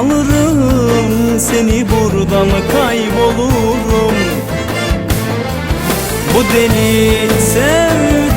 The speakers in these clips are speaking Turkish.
Alırım seni buradan kaybolurum. Bu deli sevdaya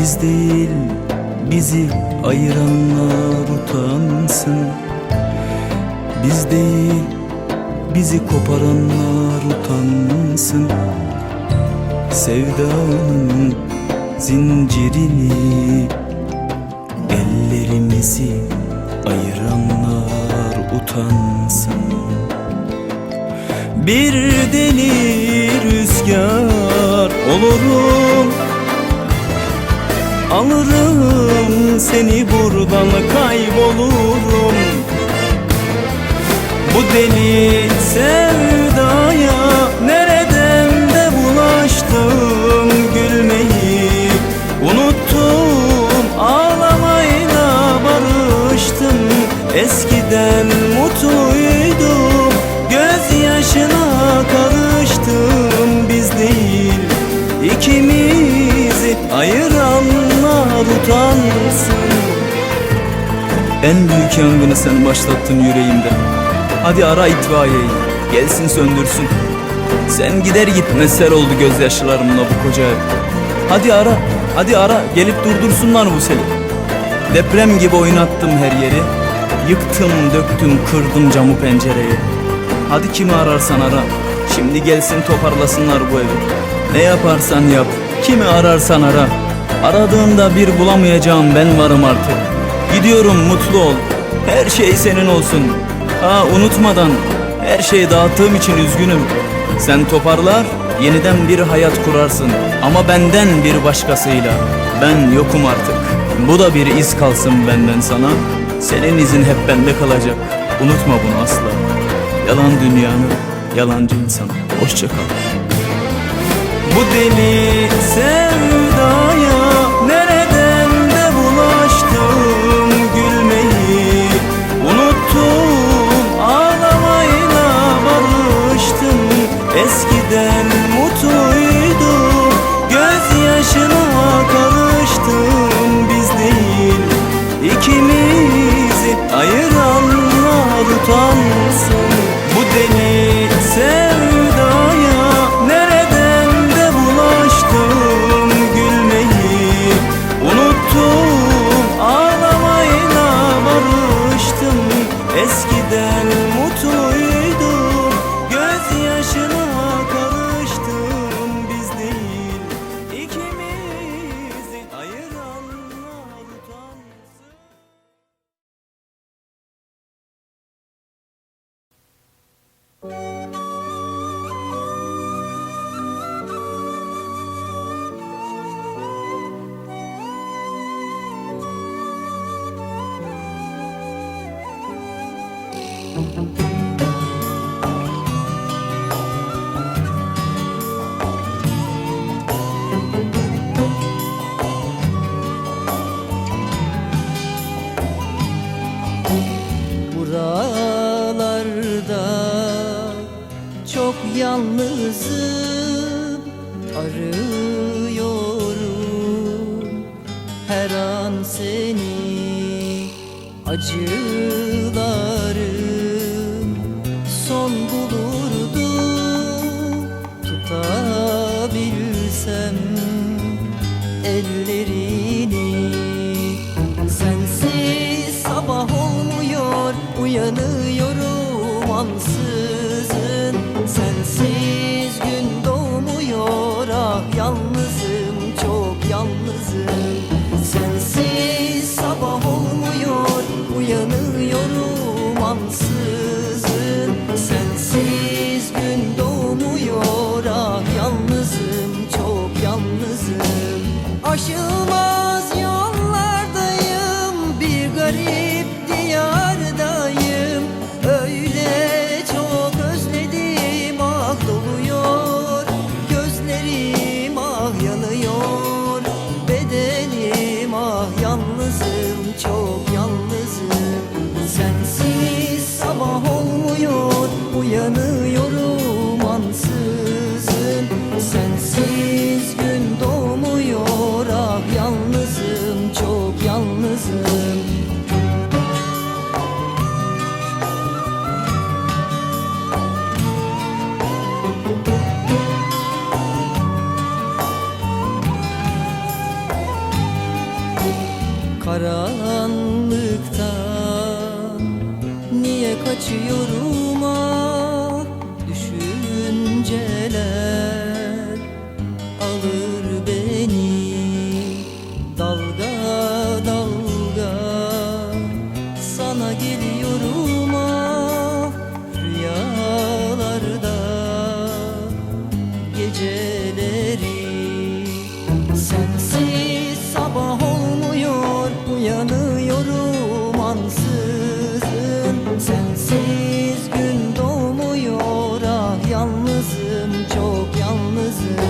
Biz değil bizi ayıranlar utansın. Biz değil bizi koparanlar utansın. Sevdanın zincirini Ellerimizi ayıranlar utansın. Bir deli rüzgar olurum Alırım seni buradan kaybolurum. Bu deli sevdaya ayıranlar utansın En büyük yangını sen başlattın yüreğimde. Hadi ara itfaiyeyi gelsin söndürsün. Sen gider gitmez ser oldu gözyaşlarımla bu koca ev. Hadi ara hadi ara gelip durdursunlar bu seli. Deprem gibi oynattım her yeri. Yıktım döktüm kırdım camı pencereyi. Hadi kimi ararsan ara Şimdi gelsin toparlasınlar bu evi. Ne yaparsan yap Kimi ararsan ara Aradığında bir bulamayacağım ben varım artık. Gidiyorum mutlu ol. Her şey senin olsun. Ha unutmadan Her şeyi dağıttığım için üzgünüm. Sen toparlar Yeniden bir hayat kurarsın. Ama benden bir başkasıyla. Ben yokum artık. Bu da bir iz kalsın benden sana. Senin izin hep bende kalacak. Unutma bunu asla. Yalan dünyanı Yalancı insan Hoşça kal. Bu deli sevdaya bizi ayıranlar ah, utansın. Bu deli sevdaya nereden de bulaştım Gülmeyi? Unuttum ağlamayla barıştım Eskiden Música Arıyorum. Her an seni Acılarım. Son bulurdu Tutabilsem ellerini. Sensiz sabah olmuyor uyanıyor. Guru present.